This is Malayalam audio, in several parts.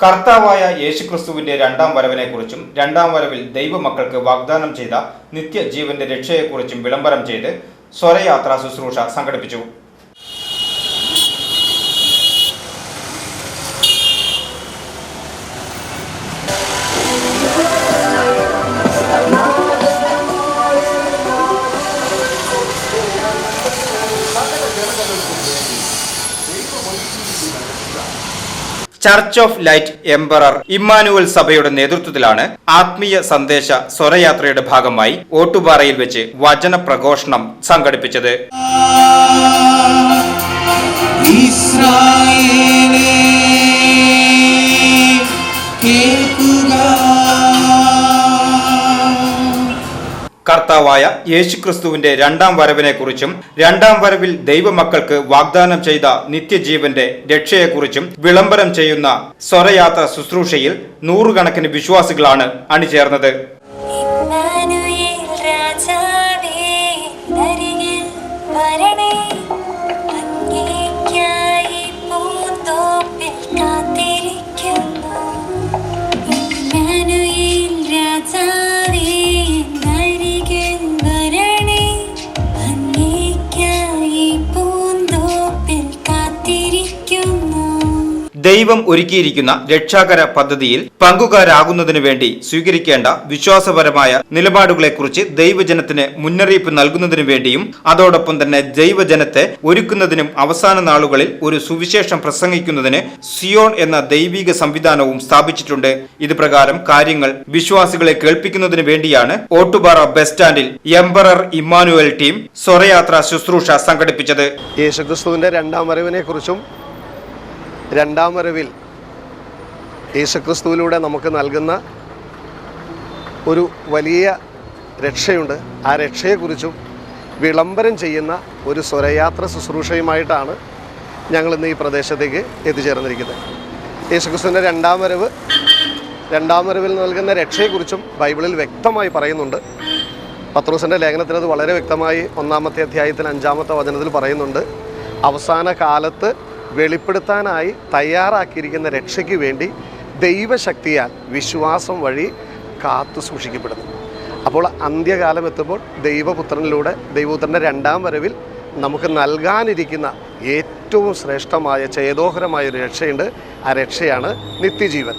കർത്താവായ യേശുക്രിസ്തുവിന്റെ രണ്ടാം വരവിനെക്കുറിച്ചും രണ്ടാം വരവിൽ ദൈവമക്കൾക്ക് വാഗ്ദാനം ചെയ്ത നിത്യജീവന്റെ രക്ഷയെക്കുറിച്ചും വിളംബരം ചെയ്ത് സ്വരയാത്രാ ശുശ്രൂഷ സംഘടിപ്പിച്ചു. Church of light emperor Emmanuel സഭയുടെ നേതൃത്വത്തിലാണ് ആത്മീയ സന്ദേശ സ്വരയാത്രയുടെ ഭാഗമായി ഓട്ടുപാറയിൽ വെച്ച് വചന പ്രഘോഷണം സംഘടിപ്പിച്ചത്. ഇസ്രായേലേ കർത്താവായ യേശുക്രിസ്തുവിന്റെ രണ്ടാം വരവിനെക്കുറിച്ചും രണ്ടാം വരവിൽ ദൈവമക്കൾക്ക് വാഗ്ദാനം ചെയ്ത നിത്യജീവന്റെ രക്ഷയെക്കുറിച്ചും വിളംബരം ചെയ്യുന്ന സ്വരയാത്ര ശുശ്രൂഷയിൽ നൂറുകണക്കിന് വിശ്വാസികളാണ് അണിചേർന്നത്. രാജാവേ ദൈവം ഒരുക്കിയിരിക്കുന്ന രക്ഷാകര പദ്ധതിയിൽ പങ്കുകാരാകുന്നതിനു വേണ്ടി സ്വീകരിക്കേണ്ട വിശ്വാസപരമായ നിലപാടുകളെക്കുറിച്ച് ദൈവജനത്തിന് മുന്നറിയിപ്പ് നൽകുന്നതിനു വേണ്ടിയും അതോടൊപ്പം തന്നെ ദൈവജനത്തെ ഒരുക്കുന്നതിനും അവസാന നാളുകളിൽ ഒരു സുവിശേഷം പ്രസംഗിക്കുന്നതിന് സിയോൺ എന്ന ദൈവിക സംവിധാനവും സ്ഥാപിച്ചിട്ടുണ്ട്. ഇത് പ്രകാരം കാര്യങ്ങൾ വിശ്വാസികളെ കേൾപ്പിക്കുന്നതിനു വേണ്ടിയാണ് ഓട്ടുപാറ ബസ് സ്റ്റാൻഡിൽ എംബറർ ഇമ്മാനുവൽ ടീം സ്വരയാത്ര ശുശ്രൂഷ സംഘടിപ്പിച്ചത്. യേശുക്രിസ്തുവിന്റെ രണ്ടാം വരവിനെ കുറിച്ചും രണ്ടാം വരവിൽ യേശുക്രിസ്തുവിലൂടെ നമുക്ക് നൽകുന്ന ഒരു വലിയ രക്ഷയുണ്ട്. ആ രക്ഷയെക്കുറിച്ചും വിളംബരം ചെയ്യുന്ന ഒരു സ്വരയാത്ര ശുശ്രൂഷയുമായിട്ടാണ് ഞങ്ങൾ ഇന്ന് ഈ പ്രദേശത്തേക്ക് എത്തിച്ചേർന്നിരിക്കുന്നത്. യേശുക്രിസ്തുവിന്റെ രണ്ടാം വരവ് രണ്ടാം വരവിൽ നൽകുന്ന രക്ഷയെക്കുറിച്ചും ബൈബിളിൽ വ്യക്തമായി പറയുന്നുണ്ട്. പത്രോസിന്റെ ലേഖനത്തിൽ അത് വളരെ വ്യക്തമായി ഒന്നാമത്തെ അധ്യായത്തിൽ അഞ്ചാമത്തെ വചനത്തിൽ പറയുന്നുണ്ട്. അവസാന കാലത്ത് വെളിപ്പെടുത്താനായി തയ്യാറാക്കിയിരിക്കുന്ന രക്ഷയ്ക്ക് വേണ്ടി ദൈവശക്തിയാൽ വിശ്വാസം വഴി കാത്തു സൂക്ഷിക്കപ്പെടുന്നു. അപ്പോൾ അന്ത്യകാലം എത്തുമ്പോൾ ദൈവപുത്രനിലൂടെ ദൈവപുത്രന്റെ രണ്ടാം വരവിൽ നമുക്ക് നൽകാനിരിക്കുന്ന ഏറ്റവും ശ്രേഷ്ഠമായ ചേതോഹരമായ ഒരു രക്ഷയുണ്ട്. ആ രക്ഷയാണ് നിത്യജീവൻ.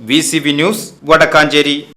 V C news Vadakkanchery.